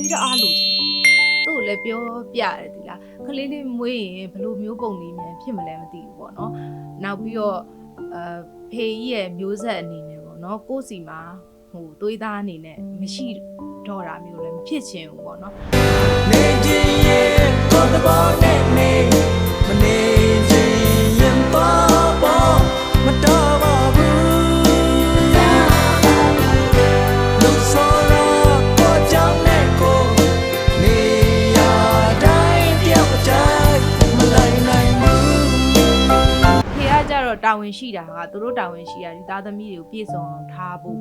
လေးတော့အားလို့ချင်တယ်သူ့ကိုလည်းပြောပြရတယ်ဒီလားကလေးလေးမွေးရင်ဘယ်လိုမျိုးပုံလေးမြန်ဖြစ်မလဲမသိဘူးပေါ့နော်နောက်ပြီးတော့အဖေကြီးရဲ့မျိုးဆက်အနေနဲ့ပေါ့နော်ကိုယ့်စီမှာဟိုသွေးသားအနေနဲ့မရှိတော့တာမျိုးလည်းမဖြစ်ချင်ဘူးပေါ့နော်နေခြင်းရဲ့ကိုယ်တဘောနဲ့ တော့တာဝန်ရှိတာကသူတို့တာဝန်ရှိတာဒီသားသမီးတွေကိုပြည့်စုံအောင်ထားဖို့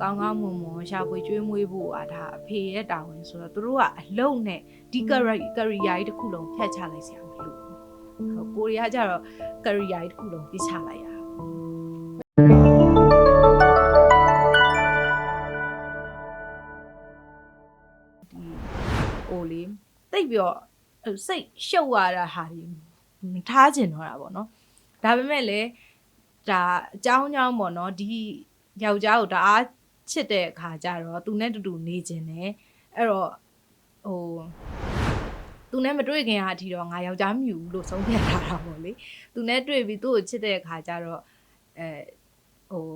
ကောင်းကောင်းမွန်မွန်ရှာဖွေကျွေးမွေးဖို့อ่ะဒါအဖေရဲ့တာဝန်ဆိုတော့သူတို့ကအလုံးနဲ့ဒီ career career ကြီးတစ်ခုလုံးဖြတ်ချလိုက်စရာမလိုဘူးဟုတ်ကိုရီးယားကြတော့ career ကြီးတစ်ခုလုံးပြစ်ချလိုက်ရတာပေါ့ဒီဟိုလေတိတ်ပြီးတော့ဟိုစိတ်ရှုပ်ရတာဟာဒီမထားကျင်တော့တာပေါ့နော် ဒါပေမဲ့လည်းဒါအကြောင်းကြောင်းပေါ့နော်ဒီယောက်ျားကိုတအားချစ်တဲ့အခါကျတော့သူနဲ့တူတူနေကျင်တယ်အဲ့တော့ဟိုသူနဲ့မတွေ့ခင်အထိတော့ငါယောက်ျားမြူလို့ဆုံးဖြတ်ထားတာပေါ့လေသူနဲ့တွေ့ပြီးသူ့ကိုချစ်တဲ့အခါကျတော့အဲဟို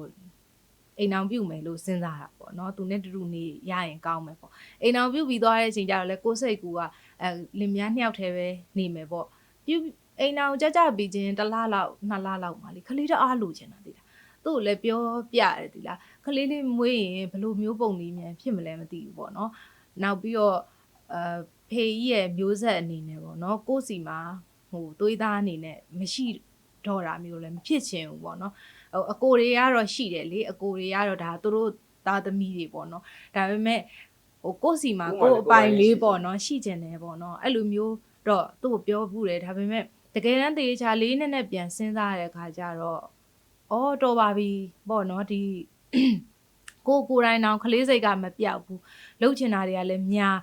အိမ်အောင်ပြုတ်မယ်လို့စဉ်းစားတာပေါ့နော်သူနဲ့တူတူနေရရင်ကောင်းမယ်ပေါ့အိမ်အောင်ပြုတ်ပြီးသွားတဲ့အချိန်ကျတော့လေကိုယ်စိတ်ကူကအဲလင်မယားနှစ်ယောက်တည်းပဲနေမယ်ပေါ့ ပြုတ်အိမ်အောင်ကြကြပြီးချင်းတစ်လားလောက်နှစ်လားလောက်မှလေခလေးတော့အားလို့ချင်တာတိတာသူ့ကိုလည်းပြောပြရတယ်ဒီလားခလေးလေးမွေးရင်ဘယ်လိုမျိုးပုံလေးမြန်ဖြစ်မလဲမသိဘူးပေါ့နော်နောက်ပြီးတော့အဲဖေကြီးရဲ့မျိုးဆက်အနေနဲ့ပေါ့နော်ကိုယ့်စီမှာဟိုသွေးသားအနေနဲ့မရှိတော့တာမျိုးလည်းမဖြစ်ချင်ဘူးပေါ့နော်ဟိုအကိုတွေကတော့ရှိတယ်လေအကိုတွေကတော့ဒါသူတို့သားသမီးတွေပေါ့နော်ဒါပေမဲ့ဟိုကိုယ့်စီမှာကိုယ့်အပိုင်လေးပေါ့နော်ရှိကျင်တယ်ပေါ့နော်အဲ့လိုမျိုး တော့သူ့ကိုပြောဘူးတယ်ဒါပေမဲ့တကယ်တမ်းတေချာလေးနဲ့နဲ့ပြန်စဉ်းစားရတဲ့အခါကျတော့အော်တော်ပါပြီပေါ့နော်ဒီကိုကိုယ်တိုင်တောင်ခလေးစိတ်ကမပြောက်ဘူးလှုပ်ချင်တာတွေကလည်းများ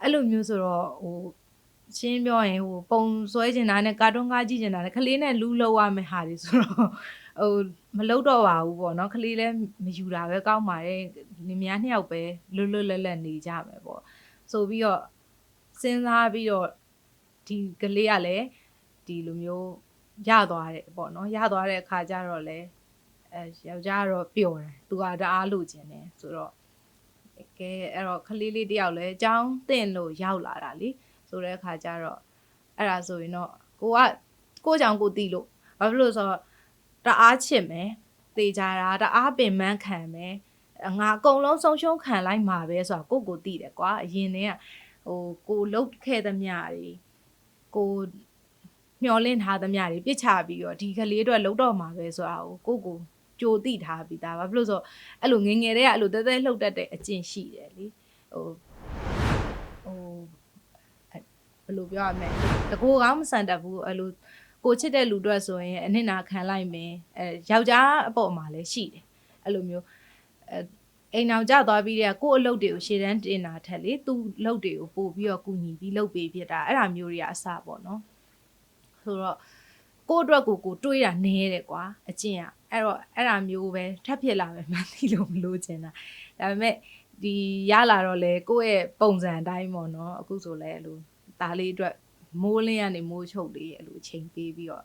အဲ့လိုမျိုးဆိုတော့ဟိုရှင်းပြောရင်ဟိုပုံဆွဲချင်တာနဲ့ကာတွန်းကားကြည့်ချင်တာနဲ့ခလေးနဲ့လူးလောက်ရမယ့်ဟာတွေဆိုတော့ဟိုမလုပ်တော့ပါဘူးပေါ့နော်ခလေးလည်းမယူတာပဲကောင်းပါတယ်လင်မယားနှစ်ယောက်ပဲလွတ်လွတ်လပ်လပ်နေကြမယ်ပေါ့ဆိုပြီးတော့စဉ်းစားပြီးတော့ ဒီကလေးကလည်းဒီလိုမျိုးရသွားတယ်ပေါ့နော်ရသွားတဲ့အခါကျတော့လေအဲယောက်ျားကတော့ပျော်တယ်သူကတအားလိုချင်တယ်ဆိုတော့ကဲအဲ့တော့ခလေးလေးတယောက်လည်းအကြောင်းတင်လို့ရောက်လာတာလीဆိုတဲ့အခါကျတော့အဲ့ဒါဆိုရင်တော့ကိုကကိုကြောင့်ကိုတီးလို့ဘာဖြစ်လို့လဲဆိုတော့တအားချစ်မယ်တေချာတာတအားပင်ပန်းခံမယ်ငါအကုန်လုံးဆုံးရှုံးခံလိုက်မှာပဲဆိုတော့ကိုကိုတီးတယ်ကွာအရင်တည်းကဟိုကိုလုတ်ခဲ့သမျှတွေ ကိုမျောလင့်ထားသမျှတွေပြစ်ချပြီးတော့ဒီကလေးအတွက်လုံးတော့မှာပဲဆိုတာကိုကိုကိုကြိုတိထားပြီးသားဘာဖြစ်လို့ဆိုတော့အဲ့လိုငယ်ငယ်တည်းကအဲ့လိုတဲတဲလှုပ်တတ်တဲ့အကျင့်ရှိတယ်လေဟိုဟိုအဲ့ဘယ်လိုပြောရမလဲတကူကောင်းမဆန်တတ်ဘူးအဲ့လိုကိုချစ်တဲ့လူတွေဆိုရင်အနစ်နာခံလိုက်မယ်အဲယောက်ျားအပေါ်မှာလည်းရှိတယ်အဲ့လိုမျိုးအဲ အိမ်အောင်ကြသွားပြီးတဲ့ကို့အလုပ်တွေကိုရှေ့တန်းတင်တာထက်လေသူ့အလုပ်တွေကိုပို့ပြီးတော့ကူညီပြီးလုပ်ပေးဖြစ်တာအဲ့ဒါမျိုးတွေကအစပေါ့နော်ဆိုတော့ကိုယ့်အတွက်ကိုကိုတွေးတာနည်းတယ်ကွာအကျင့်อ่ะအဲ့တော့အဲ့ဒါမျိုးပဲထပ်ဖြစ်လာမယ်မှန်းသိလို့မလို့ချင်တာဒါပေမဲ့ဒီရလာတော့လေကိုယ့်ရဲ့ပုံစံအတိုင်းပေါ့နော်အခုဆိုလဲအဲ့လိုဒါလေးအတွက်မိုးလင်းကနေမိုးချုပ်လေးအဲ့လိုအချိန်ပေးပြီးတော့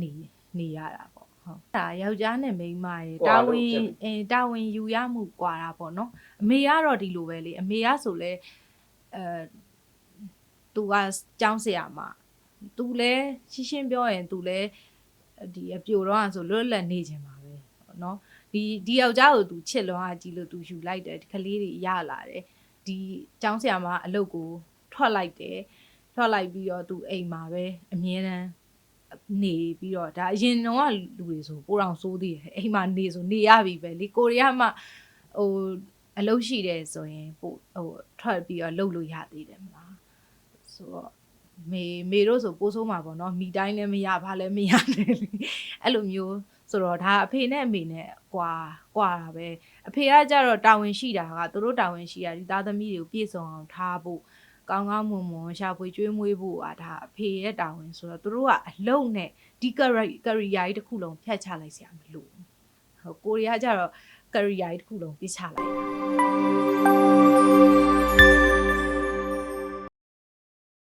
နေနေရတာပေါ့ ဟုတ်ဒါယောက်ျားနဲ့မိန်းမရေတာဝန်အင်းတာဝန်ယူရမှုกว่าတာပေါ့နော်အမေကတော့ဒီလိုပဲလေအမေကဆိုလဲအဲသူကចောင်းဆရာမသူလဲရှင်းရှင်းပြောရင်သူလဲဒီအပြိုတော့ဆိုလွတ်လပ်နေခြင်းပါပဲเนาะဒီဒီယောက်ျားကိုသူချစ်လွန်အားကြီးလို့သူယူလိုက်တယ်ဒီကလေးတွေရလာတယ်ဒီចောင်းဆရာမအလုပ်ကိုထွက်လိုက်တယ်ထွက်လိုက်ပြီးတော့သူအိမ်မှာပဲအမြဲတမ်း နေပြီးတော့ဒါအရင်တော့ကလူတွေဆိုပိုတောင်စိုးသေးတယ်အိမ်မှာနေဆိုနေရပြီပဲလေကိုရီးယားမှာဟိုအလုပ်ရှိတယ်ဆိုရင်ပို့ဟိုထွက်ပြီးတော့လုပ်လို့ရသေးတယ်မလားဆိုတော့မေမေတို့ဆိုပိုးဆိုးမှာပေါ့နော်မိတိုင်းလည်းမရဘာလည်းမရနဲ့လေအဲ့လိုမျိုးဆိုတော့ဒါအဖေနဲ့အမေနဲ့ကွာကွာတာပဲအဖေကကြတော့တာဝန်ရှိတာကသူတို့တာဝန်ရှိတာဒီသားသမီးတွေကိုပြည့်စုံအောင်ထားဖို့ ကောင်းကောင်းမွန်မွန်ရှာဖွေကျွေးမွေးဖို့อ่ะဒါအဖေရဲ့တာဝန်ဆိုတော့သူတို့ကအလုံးနဲ့ဒီ career career ကြီးတစ်ခုလုံးဖြတ်ချလိုက်စရာမလိုဘူးဟုတ်ကိုရီးယားကြတော့ career ကြီးတစ်ခုလုံးပြစ်ချလိုက်တာ